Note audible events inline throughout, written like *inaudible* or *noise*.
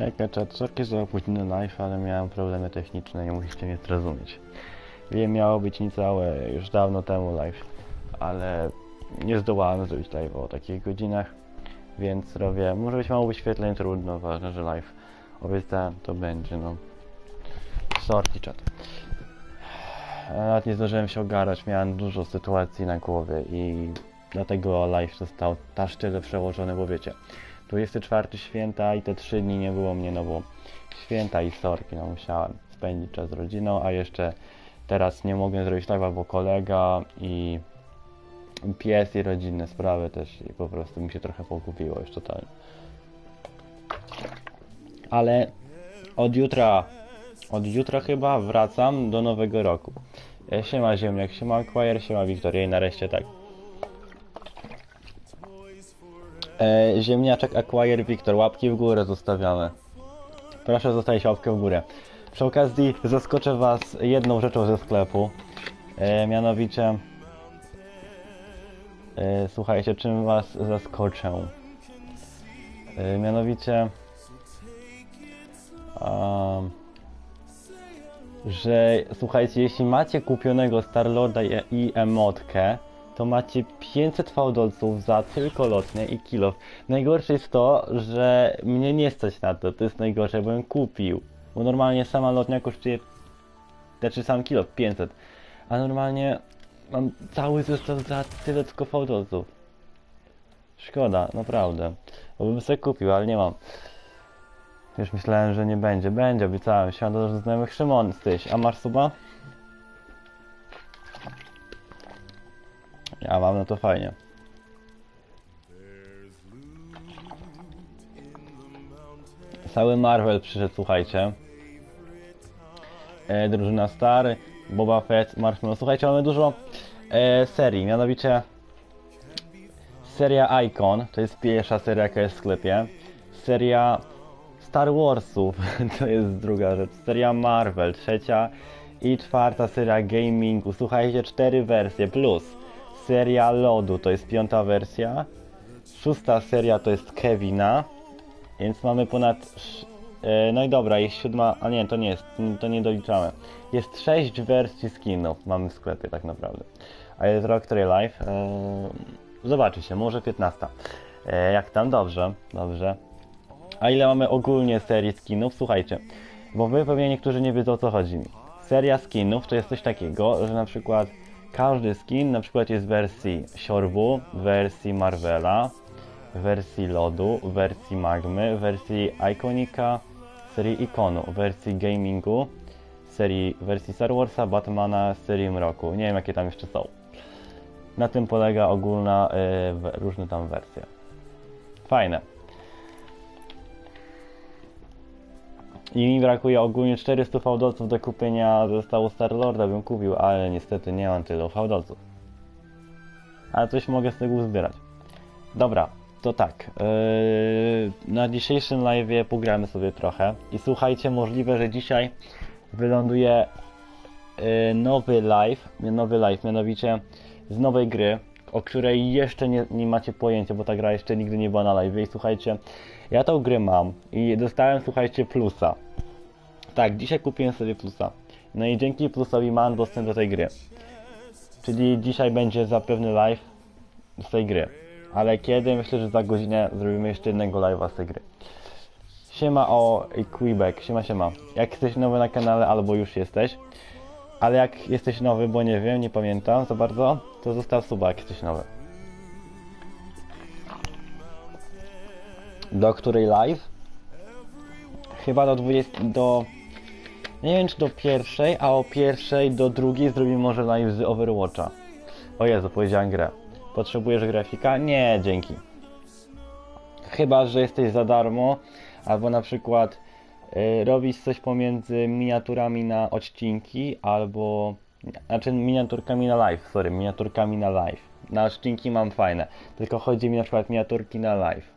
Jaka czat, sorki za opóźniony live, ale miałem problemy techniczne, nie musicie mnie zrozumieć. Wiem, miało być niecałe już dawno temu live, ale nie zdołałem zrobić live o takich godzinach, więc robię, może być mało wyświetleń, trudno, ważne, że live obiecałem, to będzie, no. Sorki czat. Nawet nie zdążyłem się ogarać, miałem dużo sytuacji na głowie i dlatego live został aż tyle przełożony, bo wiecie, 24 święta i te 3 dni nie było mnie, no bo święta i sorki, no musiałem spędzić czas z rodziną, a jeszcze teraz nie mogę zrobić live'a, bo kolega i pies i rodzinne sprawy też i po prostu mi się trochę pogubiło już totalnie. Ale od jutra, od jutra chyba wracam do nowego roku. E, Siema Ziemniak, siema Acquire, siema Wiktoria i nareszcie tak. E, ziemniaczek Acquire Wiktor, łapki w górę zostawiamy. Proszę zostawić łapkę w górę. Przy okazji zaskoczę Was jedną rzeczą ze sklepu. E, mianowicie... E, słuchajcie, czym Was zaskoczę? E, mianowicie... Um, że słuchajcie, jeśli macie kupionego Starlorda i, i emotkę, to macie 500 fałdolców za tylko lotnie i kilo. Najgorsze jest to, że mnie nie stać na to, to jest najgorsze, bo bym kupił. Bo normalnie sama lotnia kosztuje, znaczy sam kilo 500, a normalnie mam cały zestaw za tyle tylko fałdolców. Szkoda, naprawdę. Bo bym sobie kupił, ale nie mam. Już myślałem, że nie będzie. Będzie, obiecałem. Siadam do znajomych Szymon, tyś. A masz suba? Ja mam, no to fajnie. Cały Marvel przyszedł, słuchajcie. E, drużyna Star, Boba Fett, Marshmallow. Słuchajcie, mamy dużo e, serii, mianowicie seria Icon, to jest pierwsza seria, jaka jest w sklepie. Seria Star Warsów, *laughs* to jest druga rzecz. Seria Marvel, trzecia i czwarta seria gamingu. Słuchajcie, cztery wersje plus seria lodu, to jest piąta wersja. Szósta seria to jest Kevina, więc mamy ponad. e, No i dobra, jest siódma, a nie, to nie jest, to nie doliczamy. Jest sześć wersji skinów mamy w sklepie tak naprawdę. A jest rok której live. E, zobaczycie, może 15. E, jak tam? Dobrze, dobrze. A ile mamy ogólnie serii skinów? Słuchajcie, bo wy pewnie niektórzy nie wiedzą o co chodzi. Seria skinów to jest coś takiego, że na przykład każdy skin na przykład jest w wersji siorbu, wersji Marvela, wersji lodu, wersji magmy, wersji Iconika, serii ikonu, wersji gamingu, serii wersji Star Warsa, Batmana, serii mroku. Nie wiem jakie tam jeszcze są. Na tym polega ogólna, y, w- różne tam wersje. Fajne. I mi brakuje ogólnie 400 fałdolców do kupienia zestawu Starlorda, bym kupił, ale niestety nie mam tylu fałdolców. Ale coś mogę z tego uzbierać. Dobra, to tak. Yy, na dzisiejszym live'ie pogramy sobie trochę. I słuchajcie, możliwe, że dzisiaj wyląduje yy, nowy live, nowy live, mianowicie z nowej gry, o której jeszcze nie, nie macie pojęcia, bo ta gra jeszcze nigdy nie była na live. I słuchajcie, ja tą grę mam i dostałem, słuchajcie, plusa. Tak, dzisiaj kupiłem sobie plusa. No i dzięki plusowi mam dostęp do tej gry. Czyli dzisiaj będzie zapewne live z tej gry. Ale kiedy? Myślę, że za godzinę zrobimy jeszcze jednego live'a z tej gry. Siema o Quebec, siema siema. Jak jesteś nowy na kanale albo już jesteś, ale jak jesteś nowy, bo nie wiem, nie pamiętam za bardzo, to zostaw suba jak jesteś nowy. Do której live? Chyba do 20, do... Nie wiem czy do pierwszej, a o pierwszej do drugiej zrobimy może live z Overwatcha. O Jezu, powiedziałem grę. Potrzebujesz grafika? Nie, dzięki. Chyba, że jesteś za darmo, albo na przykład y, robisz coś pomiędzy miniaturami na odcinki, albo... Znaczy miniaturkami na live, sorry, miniaturkami na live. Na odcinki mam fajne, tylko chodzi mi na przykład miniaturki na live.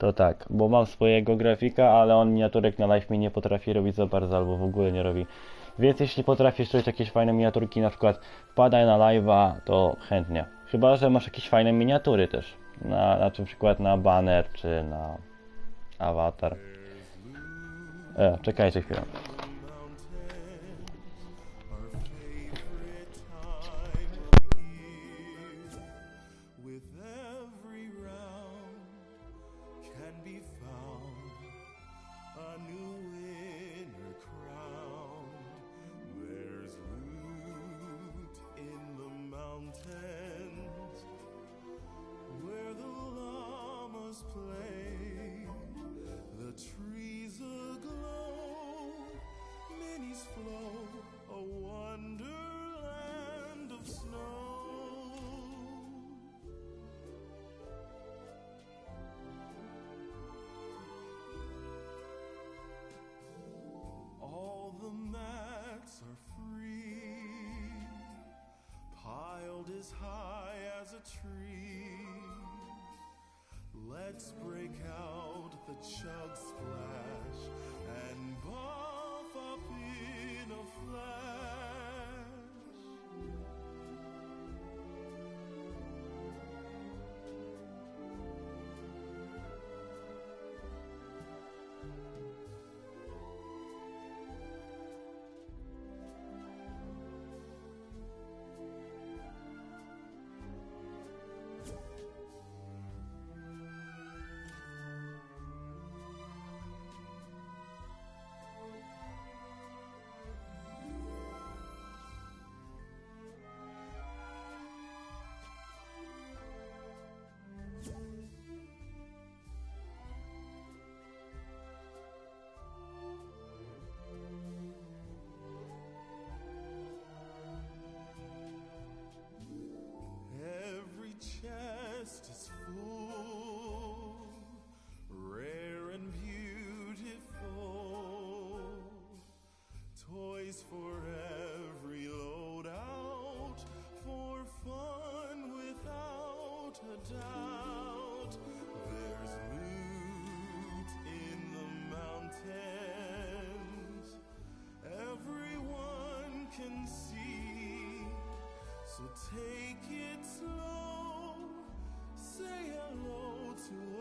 To tak, bo mam swojego grafika, ale on miniaturek na live mi nie potrafi robić za bardzo, albo w ogóle nie robi. Więc jeśli potrafisz robić jakieś fajne miniaturki, na przykład wpadaj na live'a, to chętnie. Chyba, że masz jakieś fajne miniatury też. Na, na przykład na banner, czy na Awatar. E, czekajcie chwilę. chugs fly. So take it slow, say hello to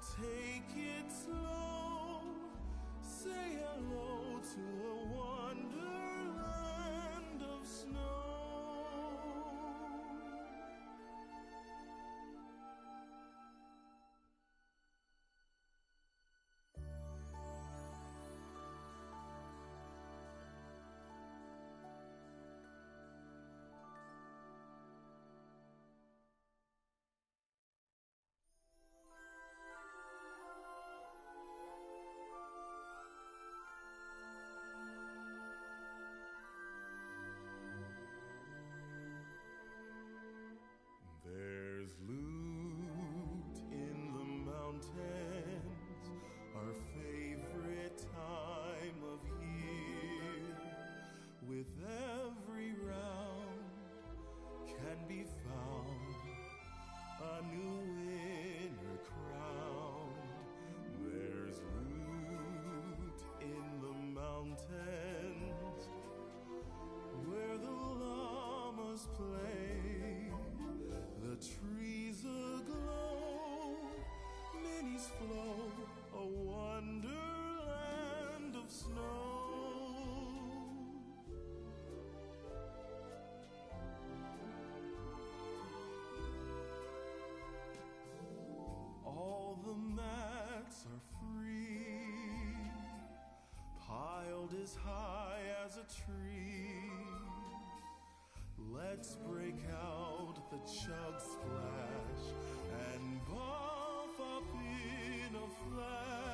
take it slow. as high as a tree. Let's break out the chug splash and puff up in a flash.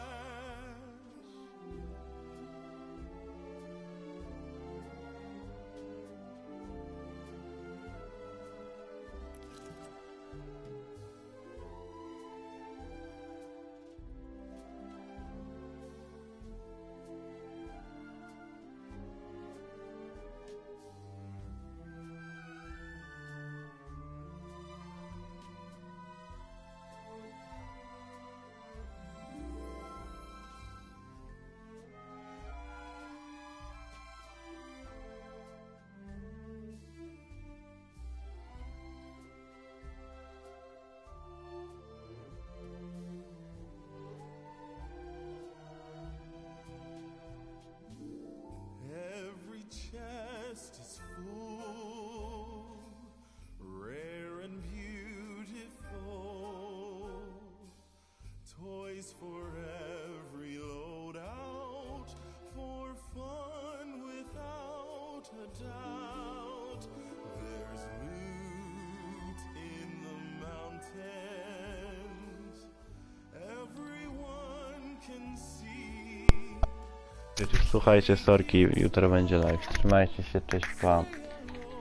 Słuchajcie, sorki, jutro będzie live. Trzymajcie się, cześć, pa.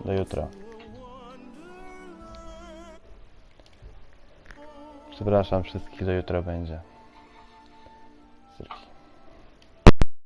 Do jutra. Przepraszam wszystkich, do jutra będzie.